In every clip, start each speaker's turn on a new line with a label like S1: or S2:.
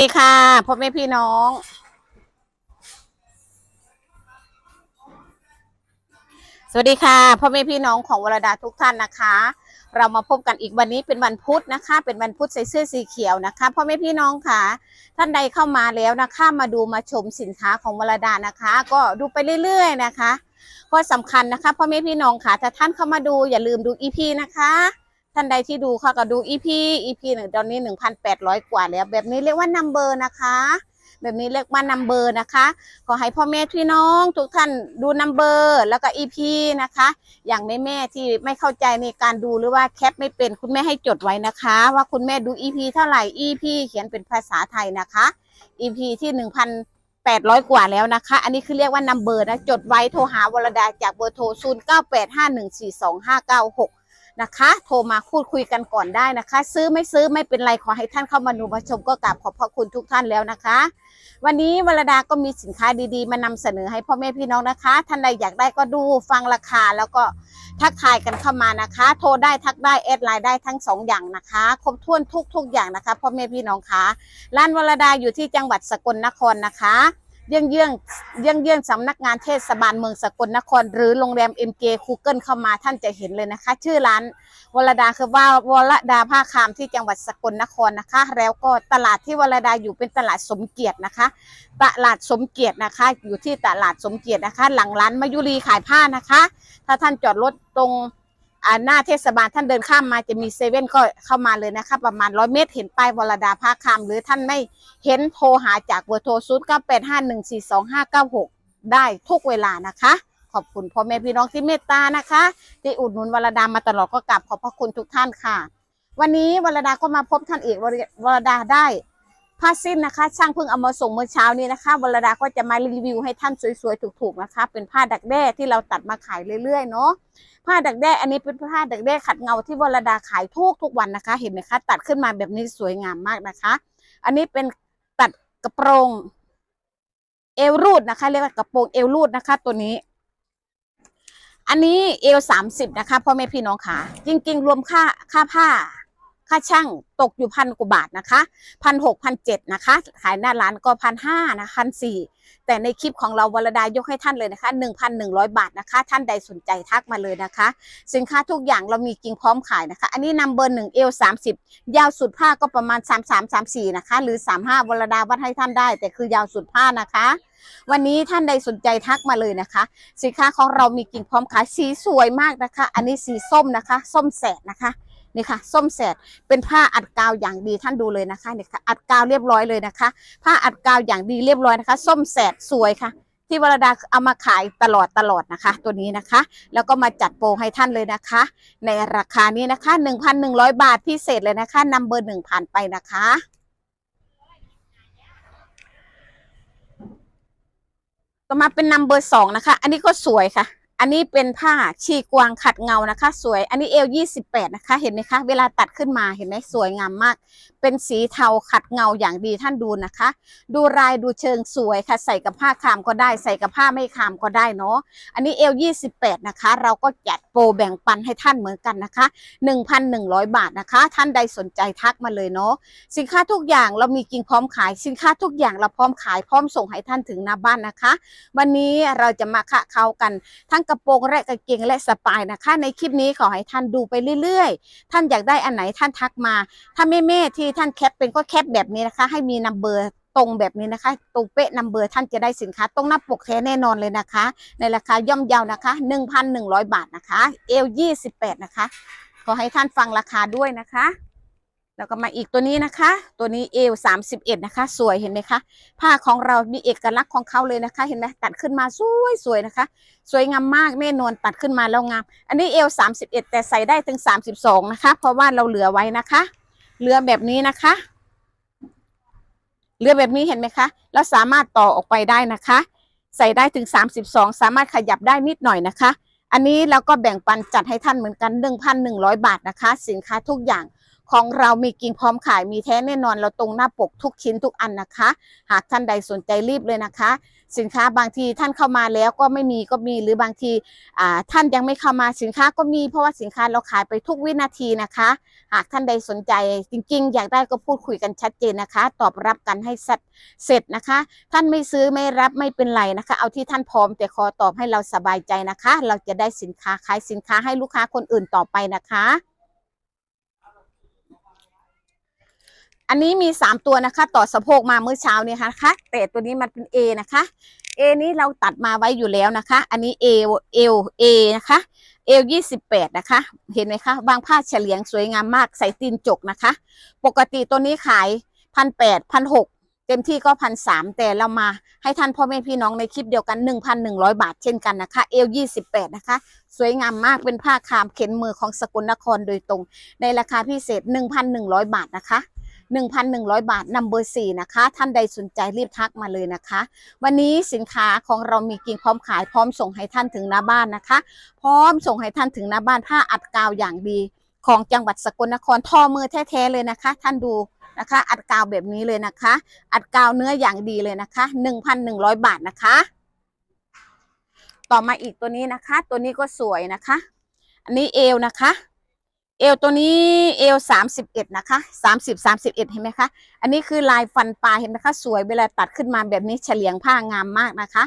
S1: สวัสดีค่ะพ่อแม่พี่น้อง สวัสดีค่ะพ่อแม่พี่น้องของวรดาทุกท่านนะคะ เรามาพบกันอีกวันนี้เป็นวันพุธนะคะ เป็นวันพุธใส่เสื้อสีเขียวนะคะพ่อแม่พี่น้องค่ะ ท่านใดเข้ามาแล้วนะคะมาดูมาชมสินค้าของวรดานะคะ ก็ดูไปเรื่อย ๆ นะคะเพราะสำคัญนะคะพ่อแม่พี่น้องค่ะถ้าท่านเข้ามาดูอย่าลืมดูอีพีนะคะ ท่านใดที่ดูค่ะก็ดู EP EP หนึ่งตอนนี้1,800กว่าแล้ว แบบนี้เรียกว่านัมเบอร์นะคะ แบบนี้เรียกว่านัมเบอร์นะคะ ขอให้พ่อแม่พี่น้องทุกท่านดูนัมเบอร์แล้วก็ EP นะคะ อย่างแม่แม่ที่ไม่เข้าใจในการดูหรือว่าแคปไม่เป็นคุณแม่ให้จดไว้นะคะ ว่าคุณแม่ดู EP เท่าไหร่ EP เขียนเป็นภาษาไทยนะคะ EP ที่1,800กว่าแล้วนะคะ อันนี้คือเรียกว่านัมเบอร์นะ จดไว้โทรหาวรดาจากเบอร์โทร0985142596น นะคะ โทรมาพูดคุยกันก่อนได้นะคะ ซื้อไม่ซื้อไม่เป็นไรขอให้ท่านเข้ามาดูมาชมก็กราบขอบพระคุณทุกท่านแล้วนะคะ วันนี้วรดาก็มีสินค้าดีๆ มานำเสนอให้พ่อแม่พี่น้องนะคะ ท่านใดอยากได้ก็ดูฟังราคาแล้วก็ทักทายกันเข้ามานะคะ โทรได้ทักได้แอดไลน์ได้ทั้งสองอย่างนะคะ ครบถ้วนทุกๆอย่างนะคะพ่อแม่พี่น้องคะร้านวรดาอยู่ที่จังหวัดสกลนครนะคะ เยื่องเยื่องเยื่องเยื่องสำนักงานเทศบาลเมืองสกลนคร หรือโรงแรม MK คูเกิลเข้ามาท่านจะเห็นเลยนะคะ ชื่อร้านวรดาคือว่าวรดาผ้าคามที่จังหวัดสกลนครนะคะ แล้วก็ตลาดที่วรดาอยู่เป็นตลาดสมเกียรตินะคะ ตลาดสมเกียรตินะคะ อยู่ที่ตลาดสมเกียรตินะคะ หลังร้านมายุรีขายผ้านะคะ ถ้าท่านจอดรถตรง อ่าหน้าเทศบาลท่านเดินข้ามมาจะมีเซเว่นก็เข้ามาเลยนะคะ ประมาณร้อยเมตรเห็นป้ายวรดาผ้าคามหรือท่านไม่เห็นโทรหาจากเบอร์โทร0 9 8 5 1 4 2 5 9 6ได้ทุกเวลานะคะ ขอบคุณพ่อแม่พี่น้องที่เมตตานะคะ ที่อุดหนุนวรดามาตลอดก็กราบขอบพระคุณทุกท่านค่ะ วันนี้วรดาก็มาพบท่านอีกวรวรดาได้ ผ้าสิ้นนะคะ ช่างเพิ่งเอามาส่งเมื่อเช้านี้นะคะวรดาก็จะมารีวิวให้ท่านสวยๆถูกๆนะคะ เป็นผ้าดักแด้ที่เราตัดมาขายเรื่อยๆเนาะผ้าดักแด้อันนี้เป็นผ้าดักแด้ขัดเงาที่วรดาขายทุกทุกๆวันนะคะ เห็นไหมคะ ตัดขึ้นมาแบบนี้สวยงามมากนะคะ อันนี้เป็นตัดกระโปรงเอวรูดนะคะ เรียกว่ากระโปรงเอวรูดนะคะ ตัวนี้ อันนี้เอวสามสิบนะคะพ่อแม่พี่น้องค่ะจริง ๆ รวมค่าค่าผ้า ค่าช่างตกอยู่พันกว่าบาทนะคะพันหกพันเจ็ดนะคะ ขายหน้าร้านก็พันห้านะพันสี่แต่ในคลิปของเราวรดายกให้ท่านเลยนะคะหนึ่งพันหนึ่งร้อยบาทนะคะ ท่านใดสนใจทักมาเลยนะคะ สินค้าทุกอย่างเรามีกิ่งพร้อมขายนะคะ อันนี้นำเบอร์หนึ่งเอลสามสิบยาวสุดผ้าก็ประมาณสามสามสามสี่นะคะ หรือสามห้าวรดาวัดให้ท่านได้ แต่คือยาวสุดผ้านะคะ วันนี้ท่านใดสนใจทักมาเลยนะคะ สินค้าของเรามีกิ่งพร้อมขายสีสวยมากนะคะ อันนี้สีส้มนะคะ ส้มแสดนะคะ นี่ค่ะส้มแสดเป็นผ้าอัดกาวอย่างดีท่านดูเลยนะคะเนี่ยค่ะอัดกาวเรียบร้อยเลยนะคะ ผ้าอัดกาวอย่างดีเรียบร้อยนะคะ ส้มแสดสวยค่ะที่วรดาเอามาขายตลอดตลอดนะคะ ตัวนี้นะคะ แล้วก็มาจัดโปรให้ท่านเลยนะคะ ในราคานี้นะคะ 1,100 บาทพิเศษเลยนะคะนำเบอร์หนึ่งผ่านไปนะคะต่อมาเป็นนัมเบอร์สองนะคะ อันนี้ก็สวยค่ะ อันนี้เป็นผ้าชีกวางขัดเงานะคะ สวย อันนี้เอลยี่สิบแปดนะคะ เห็นไหมคะ เวลาตัดขึ้นมา เห็นไหมสวยงามมาก เป็นสีเทาขัดเงาอย่างดีท่านดูนะคะ ดูลายดูเชิงสวยค่ะ ใส่กับผ้าคามก็ได้ ใส่กับผ้าไม่คามก็ได้เนาะ อันนี้เอลยี่สิบแปดนะคะ เราก็จัดโปรแบ่งปันให้ท่านเหมือนกันนะคะหนึ่งพันหนึ่งร้อยบาทนะคะ ท่านใดสนใจทักมาเลยเนาะ สินค้าทุกอย่างเรามีกิงพร้อมขาย สินค้าทุกอย่างเราพร้อมขาย พร้อมส่งให้ท่านถึงหน้าบ้านนะคะ วันนี้เราจะมาคะเขากันทั้งกระโปรงและกางเกงและสปายนะคะ ในคลิปนี้ขอให้ท่านดูไปเรื่อยๆ ท่านอยากได้อันไหนท่านทักมา ถ้าแม่ๆที่ท่านแคปเป็นก็แคปแบบนี้นะคะ ให้มีนัมเบอร์ตรงแบบนี้นะคะ ตรงเป๊ะนัมเบอร์ท่านจะได้สินค้าตรงหน้าปกแท้แน่นอนเลยนะคะ ในราคาย่อมเยาวนะคะ 1,100 บาทนะคะเอล28 นะคะ ขอให้ท่านฟังราคาด้วยนะคะ แล้วก็มาอีกตัวนี้นะคะ ตัวนี้เอล31นะคะ สวยเห็นไหมคะ ผ้าของเรามีเอกลักษณ์ของเขาเลยนะคะ เห็นไหมตัดขึ้นมาสวยสวยนะคะ สวยงามมากแน่นอนตัดขึ้นมาแล้วงาม อันนี้เอล31แต่ใส่ได้ถึง32นะคะ เพราะว่าเราเหลือไว้นะคะ เหลือแบบนี้นะคะ เหลือแบบนี้เห็นไหมคะ เราสามารถต่อออกไปได้นะคะ ใส่ได้ถึง32สามารถขยับได้นิดหน่อยนะคะ อันนี้เราก็แบ่งปันจัดให้ท่านเหมือนกัน1,100บาทนะคะ สินค้าทุกอย่าง ของเรามีกิ่งพร้อมขายมีแท้แน่นอนเราตรงหน้าปกทุกชิ้นทุกอันนะคะ หากท่านใดสนใจรีบเลยนะคะ สินค้าบางทีท่านเข้ามาแล้วก็ไม่มีก็มีหรือบางทีท่านยังไม่เข้ามาสินค้าก็มีเพราะว่าสินค้าเราขายไปทุกวินาทีนะคะ หากท่านใดสนใจจริง ๆ อยากได้ก็พูดคุยกันชัดเจนนะคะ ตอบรับกันให้สัดเสร็จนะคะ ท่านไม่ซื้อไม่รับไม่เป็นไรนะคะ เอาที่ท่านพร้อมแต่ขอตอบให้เราสบายใจนะคะ เราจะได้สินค้าขายสินค้าให้ลูกค้าคนอื่นต่อไปนะคะ อันนี้มี 3 ตัวนะคะ ต่อสะโพกมาเมื่อเช้าเนี่ยนะคะแต่ตัวนี้มันเป็น A นะคะ A นี้เราตัดมาไว้อยู่แล้วนะคะ อันนี้ A A A นะคะเอลยี่สิบแปดนะคะ เห็นไหมคะบางผ้าเฉลียงสวยงามมากใส่ตีนจกนะคะ ปกติตัวนี้ขายพันแปดพันหกเต็มที่ก็พันสามแต่เรามาให้ท่านพ่อแม่พี่น้องในคลิปเดียวกัน1,100บาทเช่นกันนะคะ เอลยี่สิบแปดนะคะ สวยงามมากเป็นผ้าคามเข็นมือของสกลนครโดยตรง ในราคาพิเศษ1,100บาทนะคะ 1,100 บาทนัมเบอร์สี่นะคะ ท่านใดสนใจรีบทักมาเลยนะคะ วันนี้สินค้าของเรามีกิ่งพร้อมขายพร้อมส่งให้ท่านถึงหน้าบ้านนะคะ พร้อมส่งให้ท่านถึงหน้าบ้านผ้าอัดกาวอย่างดี ของจังหวัดสกลนครทอมือแท้ๆเลยนะคะ ท่านดูนะคะ อัดกาวแบบนี้เลยนะคะ อัดกาวเนื้ออย่างดีเลยนะคะ 1,100 บาทนะคะ ต่อมาอีกตัวนี้นะคะ ตัวนี้ก็สวยนะคะ อันนี้เอวนะคะ เอวตัวนี้เอวสามสิบเอ็ดนะคะสามสิบสามสิบเอ็ดเห็นไหมคะ อันนี้คือลายฟันปลาเห็นไหมคะ สวยเวลาตัดขึ้นมาแบบนี้เฉลียงผ้างามมากนะคะ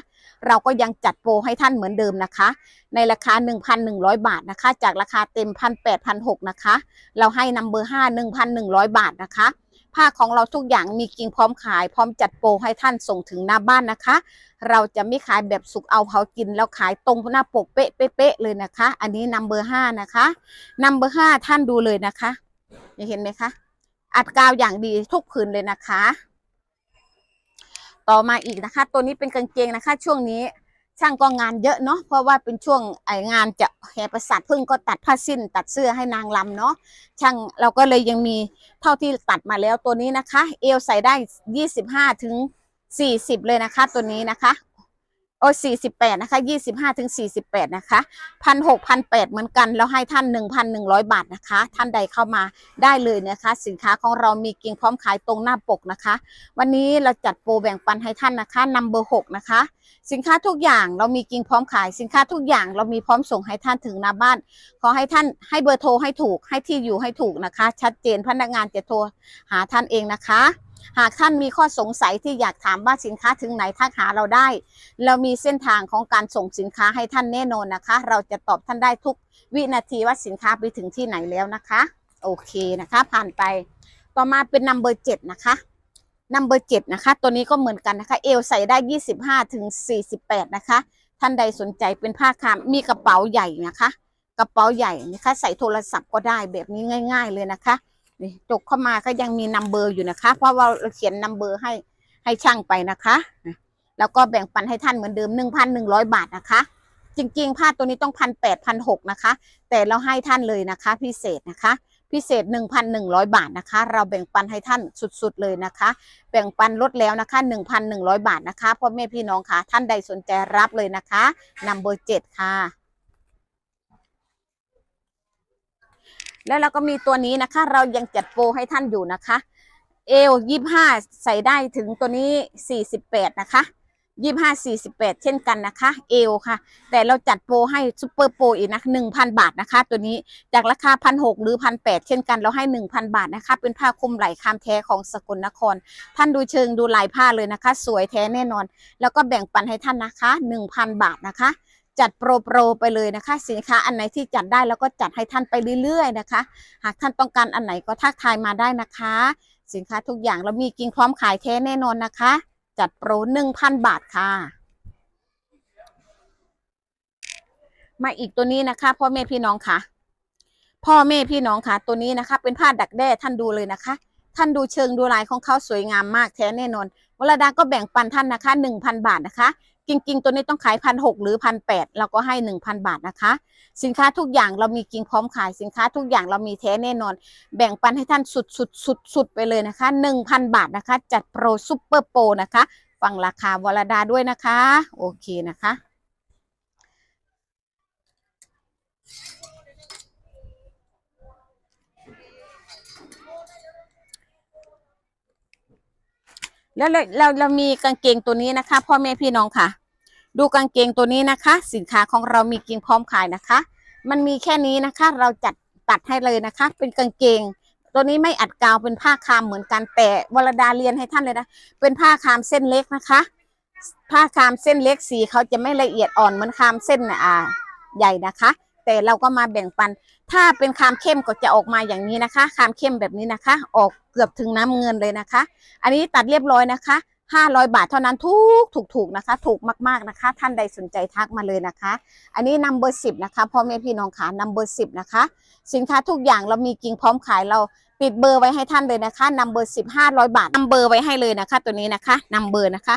S1: เราก็ยังจัดโปรให้ท่านเหมือนเดิมนะคะ ในราคาหหนนนึึ่งงพัร้อยบาทนะคะ จากราคาเต็มพันแปดพันหกนะคะ เราให้นัมเบอร์ห้าหนึ่งพันหนึ่งร้อยบาทนะคะ ผ้าของเราทุกอย่างมีกิ่งพร้อมขาย พร้อมจัดโปรให้ท่านส่งถึงหน้าบ้านนะคะ เราจะไม่ขายแบบสุกเอาเผากินแล้วขายตรงหน้าปกเป๊ะเป๊ะๆเลยนะคะ อันนี้นัมเบอร์5นะคะนัมเบอร์5ท่านดูเลยนะคะเห็นไหมคะ อัดกาวอย่างดีทุกผืนเลยนะคะ ต่อมาอีกนะคะ ตัวนี้เป็นกางเกงนะคะ ช่วงนี้ ช่างก็งานเยอะเนาะเพราะว่าเป็นช่วงไองานจะแห่ประสาทพึ่งก็ตัดผ้าสิ้น ตัดเสื้อให้นางลำเนาะช่างเราก็เลยยังมีเท่าที่ตัดมาแล้วตัวนี้นะคะ เอวใส่ได้ยี่สิบห้าถึงสี่สิบเลยนะคะ ตัวนี้นะคะ โอ้สี่สิบแปดนะคะยี่สิบห้าถึงสี่สิบแปดนะคะพันหกพันแปดเหมือนกัน แล้วให้ท่านหนึ่งพันหนึ่งร้อยบาทนะคะ ท่านใดเข้ามาได้เลยนะคะ สินค้าของเรามีกิ่งพร้อมขายตรงหน้าปกนะคะ วันนี้เราจัดโปรแบ่งปันให้ท่านนะคะนัมเบอร์หกนะคะ สินค้าทุกอย่างเรามีกิ่งพร้อมขาย สินค้าทุกอย่างเรามีพร้อมส่งให้ท่านถึงหน้าบ้าน ขอให้ท่านให้เบอร์โทรให้ถูกให้ที่อยู่ให้ถูกนะคะ ชัดเจนพนักงานจะโทรหาท่านเองนะคะ หากท่านมีข้อสงสัยที่อยากถามว่าสินค้าถึงไหนทักหาเราได้ เรามีเส้นทางของการส่งสินค้าให้ท่านแน่นอนนะคะ เราจะตอบท่านได้ทุกวินาทีว่าสินค้าไปถึงที่ไหนแล้วนะคะ โอเคนะคะ ผ่านไปต่อมาเป็นนัมเบอร์เจ็ดนะคะนัมเบอร์เจ็ดนะคะ ตัวนี้ก็เหมือนกันนะคะ เอวใส่ได้ยี่สิบห้าถึงสี่สิบแปดนะคะ ท่านใดสนใจเป็นผ้าคามมีกระเป๋าใหญ่นะคะ กระเป๋าใหญ่นะคะ ใส่โทรศัพท์ก็ได้แบบนี้ง่าย ๆ เลยนะคะ นี่จกเข้ามาก็ยังมีนัมเบอร์อยู่นะคะ เพราะว่าเราเขียนนัมเบอร์ให้ให้ช่างไปนะคะแล้วก็แบ่งปันให้ท่านเหมือนเดิม1,100บาทนะคะ จริงๆ ผ้าตัวนี้ต้องพันแปดพันหกนะคะ แต่เราให้ท่านเลยนะคะ พิเศษนะคะ พิเศษ1,100บาทนะคะ เราแบ่งปันให้ท่านสุดๆเลยนะคะ แบ่งปันลดแล้วนะคะ1,100บาทนะคะพ่อแม่พี่น้องค่ะท่านใดสนใจรับเลยนะคะนัมเบอร์เจ็ดค่ะ แล้วเราก็มีตัวนี้นะคะ เรายังจัดโปรให้ท่านอยู่นะคะ เอลยี่ห้าใส่ได้ถึงตัวนี้สี่สิบแปดนะคะยี่ห้าสี่สิบแปดเช่นกันนะคะ เอลค่ะ แต่เราจัดโปรให้ซูเปอร์โปรอีกนะหนึ่งพันบาทนะคะ ตัวนี้จากราคาพันหกหรือพันแปดเช่นกันเราให้หนึ่งพันบาทนะคะ เป็นผ้าคลุมไหล่คามแท้ของสกลนคร ท่านดูเชิงดูลายผ้าเลยนะคะ สวยแท้แน่นอน แล้วก็แบ่งปันให้ท่านนะคะหนึ่งพันบาทนะคะ จัดโปรโปรไปเลยนะคะ สินค้าอันไหนที่จัดได้แล้วก็จัดให้ท่านไปเรื่อยๆนะคะ หากท่านต้องการอันไหนก็ทักทายมาได้นะคะ สินค้าทุกอย่างเรามีกิ่งพร้อมขายแท้แน่นอนนะคะ จัดโปรหนึ่งพันบาทค่ะ มาอีกตัวนี้นะคะพ่อแม่พี่น้องค่ะ พ่อแม่พี่น้องค่ะ ตัวนี้นะคะ เป็นผ้าดักแด้ท่านดูเลยนะคะ ท่านดูเชิงดูลายของเขาสวยงามมากแท้แน่นอนวรดาก็แบ่งปันท่านนะคะหนึ่งพันบาทนะคะ จริงๆตัวนี้ต้องขายพันหกหรือพันแปดเราก็ให้หนึ่งพันบาทนะคะ สินค้าทุกอย่างเรามีกิ่งพร้อมขายสินค้าทุกอย่างเรามีแท้แน่นอน แบ่งปันให้ท่านสุดสุดสุดสุดไปเลยนะคะหนึ่งพันบาทนะคะ จัดโปรซุปเปอร์โปรนะคะ ฟังราคาวรดาด้วยนะคะ โอเคนะคะ แล้วเราเราเรามีกางเกงตัวนี้นะคะ พ่อแม่พี่น้องค่ะ ดูกางเกงตัวนี้นะคะ สินค้าของเรามีกิงพร้อมขายนะคะ มันมีแค่นี้นะคะ เราจัดตัดให้เลยนะคะ เป็นกางเกง ตัวนี้ไม่อัดกาวเป็นผ้าคามเหมือนกันแต่วรดาเรียนให้ท่านเลยนะเป็นผ้าคามเส้นเล็กนะคะ ผ้าคามเส้นเล็กสีเขาจะไม่ละเอียดอ่อนเหมือนคามเส้นอ่าใหญ่นะคะ แต่เราก็มาแบ่งปัน ถ้าเป็นคามเข้มก็จะออกมาอย่างนี้นะคะ คามเข้มแบบนี้นะคะ ออกเกือบถึงน้ำเงินเลยนะคะ อันนี้ตัดเรียบร้อยนะคะ500 บาทเท่านั้นทุกถูกถูกนะคะ ถูกมากๆนะคะ ท่านใดสนใจทักมาเลยนะคะ อันนี้นัมเบอร์สินะคะพ่อแม่พี่น้องขานัมเบอร์สินะคะ สินค้าทุกอย่างเรามีกิ่งพร้อมขายเราติดเบอร์ไว้ให้ท่านเลยนะคะนัมเบอร์สิบห้าร้อยบาทนัมเบอร์ไว้ให้เลยนะคะ ตัวนี้นะคะนัมเบอร์นะคะ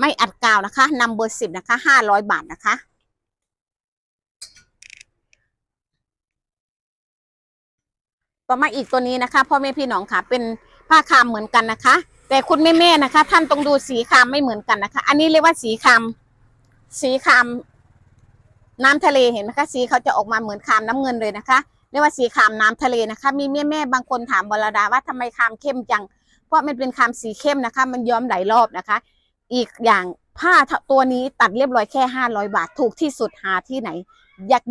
S1: ไม่อัดกาวนะคะนัมเบอร์สิบนะคะห้าร้อยบาทนะคะ ต่อมาอีกตัวนี้นะคะพ่อแม่พี่น้องค่ะ เป็นผ้าคามเหมือนกันนะคะ แต่คุณแม่แม่นะคะ ท่านต้องดูสีคามไม่เหมือนกันนะคะ อันนี้เรียกว่าสีคามสีคามน้ำทะเลเห็นไหมคะ สีเขาจะออกมาเหมือนคามน้ำเงินเลยนะคะเรียกว่าสีคามน้ำทะเลนะคะ มีแม่แม่บางคนถามวรดาว่าทำไมคามเข้มจัง เพราะมันเป็นคามสีเข้มนะคะ มันย้อมหลายรอบนะคะ อีกอย่างผ้าตัวนี้ตัดเรียบร้อยแค่ห้าร้อยบาทถูกที่สุดหาที่ไหน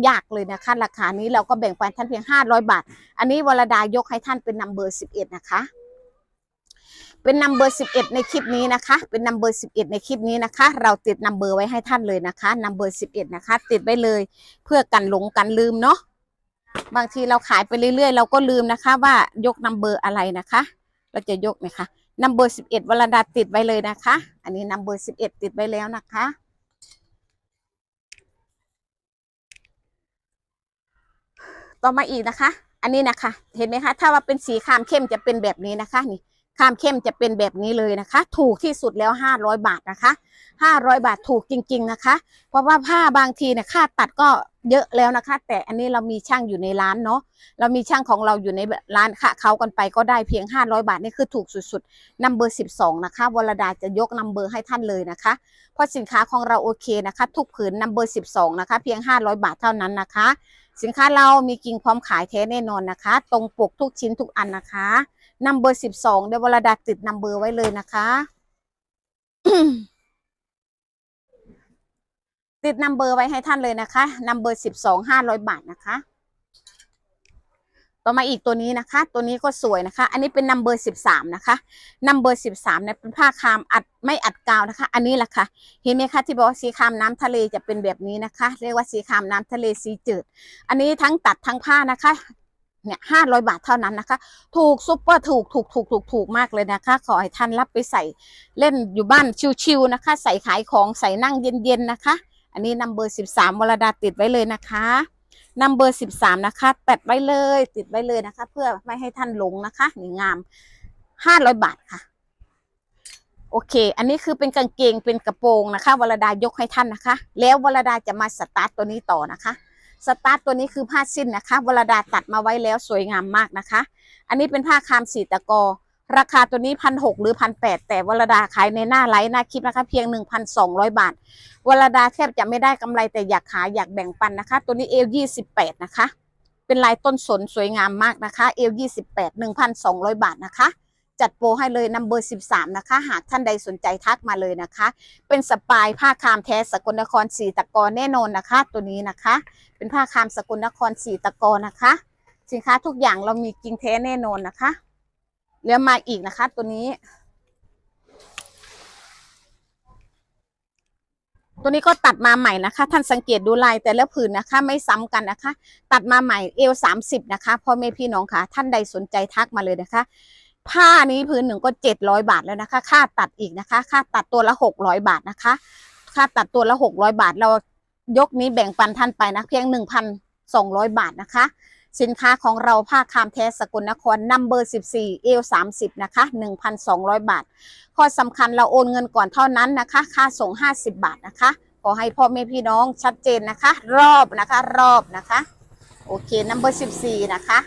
S1: ยากๆเลยนะคะราคานี้เราก็แบ่งปันท่านเพียงห้าร้อยบาท อันนี้วรดายกให้ท่านเป็นนัมเบอร์สิบเอ็ดนะคะ เป็นนัมเบอร์สิบเอ็ดในคลิปนี้นะคะ เป็นนัมเบอร์สิบเอ็ดในคลิปนี้นะคะ เราติดนัมเบอร์ไว้ให้ท่านเลยนะคะนัมเบอร์สิบเอ็ดนะคะ ติดไว้เลยเพื่อกันหลงกันลืมเนาะบางทีเราขายไปเรื่อยๆ เราก็ลืมนะคะว่ายกนัมเบอร์อะไรนะคะ เราจะยกไหมคะนัมเบอร์สิบเอ็ดวรดาติดไว้เลยนะคะ อันนี้นัมเบอร์สิบเอ็ดติดไว้แล้วนะคะ ต่อมาอีกนะคะ อันนี้นะคะ เห็นไหมคะ ถ้าว่าเป็นสีคามเข้มจะเป็นแบบนี้นะคะ นี่คามเข้มจะเป็นแบบนี้เลยนะคะ ถูกที่สุดแล้วห้าร้อยบาทนะคะห้าร้อยบาทถูกจริง ๆ นะคะ เพราะว่าผ้าบางทีเนี่ยค่าตัดก็ เยอะแล้วนะคะ แต่อันนี้เรามีช่างอยู่ในร้านเนาะเรามีช่างของเราอยู่ในร้านค่ะเขากันไปก็ได้เพียงห้าร้อยบาทนี่คือถูกสุดๆนัมเบอร์สิบสองนะคะวรดาจะยกนัมเบอร์ให้ท่านเลยนะคะ เพราะสินค้าของเราโอเคนะคะ ทุกผืนนัมเบอร์สิบสองนะคะ เพียงห้าร้อยบาทเท่านั้นนะคะ สินค้าเรามีกิ่งพร้อมขายแท้แน่นอนนะคะ ตรงปกทุกชิ้นทุกอันนะคะนัมเบอร์สิบสองเดี๋ยววรดาติดนัมเบอร์ไว้เลยนะคะ ติดนัมเบอร์ไว้ให้ท่านเลยนะคะนัมเบอร์สิบสองห้าร้อยบาทนะคะ ต่อมาอีกตัวนี้นะคะ ตัวนี้ก็สวยนะคะ อันนี้เป็นนัมเบอร์สิบสามนะคะนัมเบอร์สิบสามเนี่ยเป็นผ้าคามอัดไม่อัดกาวนะคะ อันนี้แหละค่ะ เห็นไหมคะที่บอกว่าสีคามน้ำทะเลจะเป็นแบบนี้นะคะ เรียกว่าสีคามน้ำทะเลสีจืด อันนี้ทั้งตัดทั้งผ้านะคะเนี่ยห้าร้อยบาทเท่านั้นนะคะ ถูกซุปเปอร์ถูกถูกถูกถูกถูกมากเลยนะคะ ขอให้ท่านรับไปใส่เล่นอยู่บ้านชิวๆนะคะ ใส่ขายของใส่นั่งเย็นๆนะคะ อันนี้นัมเบอร์สิบสามวรดาติดไว้เลยนะคะนัมเบอร์สิบสามนะคะแปดไว้เลยติดไว้เลยนะคะ เพื่อไม่ให้ท่านหลงนะคะนี่งามห้าร้อยบาทค่ะ โอเค อันนี้คือเป็นกางเกงเป็นกระโปรงนะคะวรดายกให้ท่านนะคะ แล้ววรดาจะมาสตาร์ตตัวนี้ต่อนะคะสตาร์ตตัวนี้คือผ้าสิ้นนะคะวรดาตัดมาไว้แล้วสวยงามมากนะคะ อันนี้เป็นผ้าคามสีตะกอ ราคาตัวนี้พันหกหรือพันแปดแต่วรดาขายในหน้าไลฟ์หน้าคลิปนะคะ เพียงหนึ่งพันสองร้อยบาท วรดาแทบจะไม่ได้กำไรแต่อยากขายอยากแบ่งปันนะคะ ตัวนี้เอลยี่สิบแปดนะคะ เป็นลายต้นสนสวยงามมากนะคะเอลยี่สิบแปดหนึ่งพันสองร้อยบาทนะคะจัดโปรให้เลยนัมเบอร์สิบสามนะคะ หากท่านใดสนใจทักมาเลยนะคะ เป็นสปายผ้าคามแท้สกลนครสีตะกอนแน่นอนนะคะ ตัวนี้นะคะ เป็นผ้าคามสกลนครสีตะกอนนะคะ สินค้าทุกอย่างเรามีจริงแท้แน่นอนนะคะ แล้วมาอีกนะคะ ตัวนี้ ตัวนี้ก็ตัดมาใหม่นะคะ ท่านสังเกตดูลายแต่ละผืนนะคะ ไม่ซ้ำกันนะคะ ตัดมาใหม่เอวสามสิบนะคะพ่อแม่พี่น้องค่ะ ท่านใดสนใจทักมาเลยนะคะ ผ้านี้ผืนหนึ่งก็เจ็ดร้อยบาทแล้วนะคะ ค่าตัดอีกนะคะ ค่าตัดตัวละหกร้อยบาทนะคะ ค่าตัดตัวละหกร้อยบาทเรายกนี้แบ่งปันท่านไปนะเพียงหนึ่งพันสองร้อยบาทนะคะ สินค้าของเราผ้าคามแท้สกลนครนัมเบอร์สิบสี่เอลสามสิบนะคะหนึ่งพันสองร้อยบาท ข้อสำคัญเราโอนเงินก่อนเท่านั้นนะคะ ค่าส่งห้าสิบบาทนะคะ ขอให้พ่อแม่พี่น้องชัดเจนนะคะ รอบนะคะรอบนะคะ โอเคนัมเบอร์สิบสี่นะคะ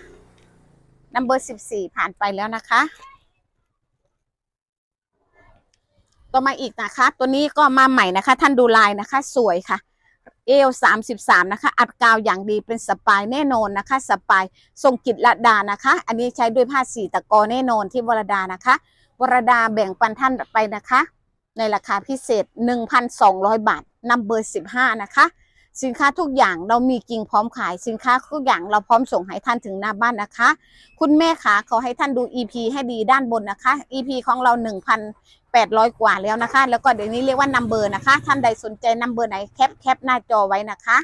S1: นัมเบอร์สิบสี่ผ่านไปแล้วนะคะ ต่อมาอีกนะคะ ตัวนี้ก็มาใหม่นะคะ ท่านดูลายนะคะ สวยค่ะ เอลสามสิบสามนะคะ อัดกาวอย่างดีเป็นสปายแน่นอนนะคะ สปายทรงกิจละดานะคะ อันนี้ใช้ด้วยผ้าสีตะกอแน่นอนที่วรดานะคะววรดาแบ่งปันท่านไปนะคะ ในราคาพิเศษ 1,200 บาทนัมเบอร์ 15 นะคะ สินค้าทุกอย่างเรามีกิ่งพร้อมขายสินค้าทุกอย่างเราพร้อมส่งให้ท่านถึงหน้าบ้านนะคะ คุณแม่ขาขอให้ท่านดู EP ให้ดีด้านบนนะคะ EP ของเรา 1,800 กว่าแล้วนะคะ แล้วก็เดี๋ยวนี้เรียกว่านัมเบอร์นะคะ ท่านใดสนใจนัมเบอร์ไหนแคปแคปหน้าจอไว้นะคะ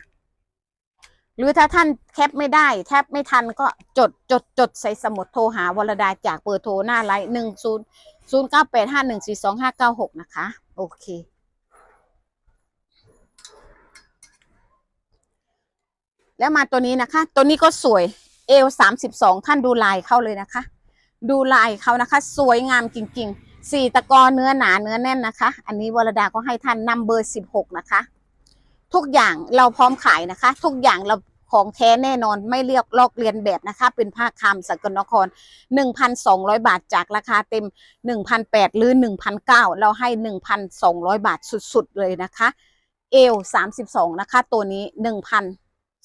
S1: หรือถ้าท่านแคปไม่ได้แทบไม่ทันก็จดจดจดใส่สมุดโทรหาวรดาจากเบอร์โทรหน้าไลน์หนึ่งศูนย์ศูนย์เก้าแปดห้าหนึ่งสี่สองห้าเก้าหกนะคะ โอเค แล้วมาตัวนี้นะคะ ตัวนี้ก็สวยเอลสามสิบสองท่านดูลายเข้าเลยนะคะ ดูลายเขานะคะ สวยงามจริงๆสี่ตะกอเนื้อหนาเนื้อแน่นนะคะ อันนี้วรดาก็ให้ท่านนัมเบอร์สิบหกนะคะ ทุกอย่างเราพร้อมขายนะคะ ทุกอย่างเราของแท้แน่นอนไม่เรียกลอกเลียนแบบนะคะ เป็นผ้าคามสกลนคร 1,200 บาทจากราคาเต็ม 1,800หรือ 1,900 เราให้ 1,200 บาทสุดๆ เลยนะคะ เอล32 นะคะ ตัวนี้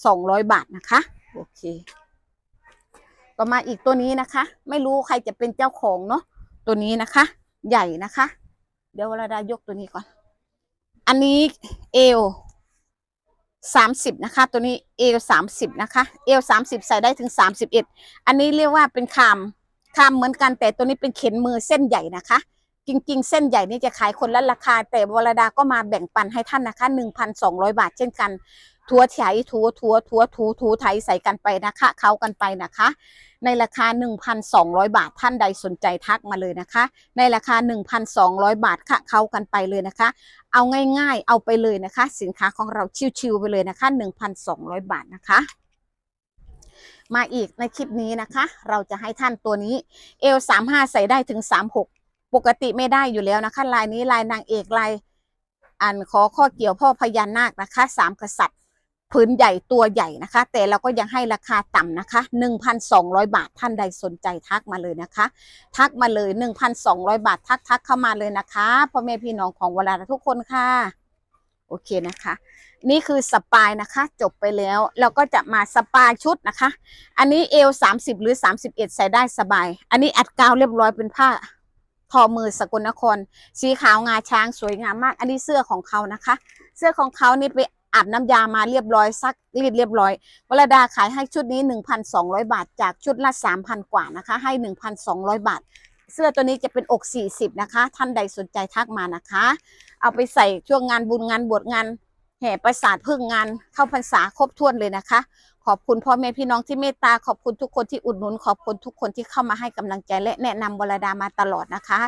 S1: 1,200บาทนะคะ โอเค ต่อมาอีกตัวนี้นะคะ ไม่รู้ใครจะเป็นเจ้าของเนาะตัวนี้นะคะ ใหญ่นะคะ เดี๋ยววรดายกตัวนี้ก่อน อันนี้เอลสามสิบนะคะ ตัวนี้เอลสามสิบนะคะเอลสามสิบใส่ได้ถึงสามสิบเอ็ดอันนี้เรียกว่าเป็นคามคามเหมือนกันแต่ตัวนี้เป็นเข็นมือเส้นใหญ่นะคะ จริง ๆ เส้นใหญ่นี่จะขายคนละราคา แต่วรดาก็มาแบ่งปันให้ท่านนะคะหนึ่งพันสองร้อยบาทเช่นกัน ทัวไถทัวทัวทัวทูทูไถใส่กันไปนะคะเขากันไปนะคะ ในราคา 1,200 บาทท่านใดสนใจทักมาเลยนะคะ ในราคา 1,200 บาทค่ะเขากันไปเลยนะคะ เอาง่ายๆ เอาไปเลยนะคะ สินค้าของเราชิวๆไปเลยนะคะ 1,200 บาทนะคะมาอีกในคลิปนี้นะคะ เราจะให้ท่านตัวนี้เอล35ใส่ได้ถึง36ปกติไม่ได้อยู่แล้วนะคะ ลายนี้ลายนางเอกลายอันขอข้อเกี่ยวพ่อพญานาคนะคะสามกษัตริย์ พื้นใหญ่ตัวใหญ่นะคะ แต่เราก็ยังให้ราคาต่ำนะคะ 1,200 บาทท่านใดสนใจทักมาเลยนะคะ ทักมาเลย 1,200 บาททักทักเข้ามาเลยนะคะพ่อแม่พี่น้องของเวลาทุกคนค่ะ โอเคนะคะ นี่คือสปายนะคะ จบไปแล้วเราก็จะมาสปายชุดนะคะ อันนี้เอล30 หรือ 31 ใส่ได้สบาย อันนี้อัดกาวเรียบร้อยเป็นผ้าทอมือสกลนคร สีขาวงาช้างสวยงามมาก อันนี้เสื้อของเขานะคะ เสื้อของเขานี่ไป อาบน้ำยามาเรียบร้อยซักรีดเรียบร้อยวรดาขายให้ชุดนี้ 1,200 บาท จากชุดละ 3,000 กว่านะคะ ให้ 1,200 บาท เสื้อตัวนี้จะเป็นอก 40 นะคะ ท่านใดสนใจทักมานะคะ เอาไปใส่ช่วงงานบุญงานบวชงานแห่ประสาทพึ่งงานเข้าพรรษาครบถ้วนเลยนะคะ ขอบคุณพ่อแม่พี่น้องที่เมตตาขอบคุณทุกคนที่อุดหนุน ขอบคุณทุกคนที่เข้ามาให้กำลังใจและแนะนำวรดามาตลอดนะคะ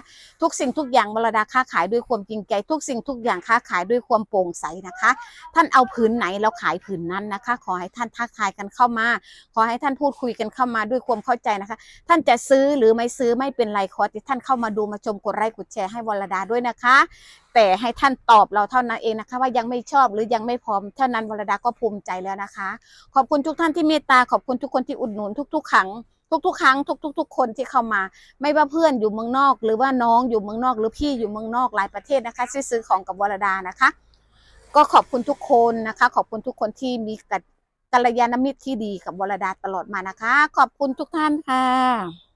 S1: ทุกสิ่งทุกอย่างวรดาค้าขายด้วยความจริงใจ ทุกสิ่งทุกอย่างค้าขายด้วยความโปร่งใสนะคะ ท่านเอาผืนไหนเราขายผืนนั้นนะคะ ขอให้ท่านทักทายกันเข้ามา ขอให้ท่านพูดคุยกันเข้ามาด้วยความเข้าใจนะคะ ท่านจะซื้อหรือไม่ซื้อไม่เป็นไรขอที่ท่านเข้ามาดูมาชมกดไลค์กดแชร์ให้วรดาด้วยนะคะ แต่ให้ท่านตอบเราเท่านั้นเองนะคะ ว่ายังไม่ชอบหรือยังไม่พร้อมเท่านั้นวรดาก็ภูมิใจแล้วนะคะ ขอบคุณทุกท่านที่เมตตาขอบคุณทุกคนที่อุดหนุนทุก ๆ ครั้งทุกๆครั้งทุกๆทุกคนที่เข้ามา ไม่ว่าเพื่อนอยู่เมืองนอก หรือว่าน้องอยู่เมืองนอก หรือพี่อยู่เมืองนอกหลายประเทศนะคะที่ซื้อของกับวรดานะคะ ก็ขอบคุณทุกคนนะคะ ขอบคุณทุกคนที่มีกัลยาณมิตรที่ดีกับวรดาตลอดมานะคะ ขอบคุณทุกท่านค่ะ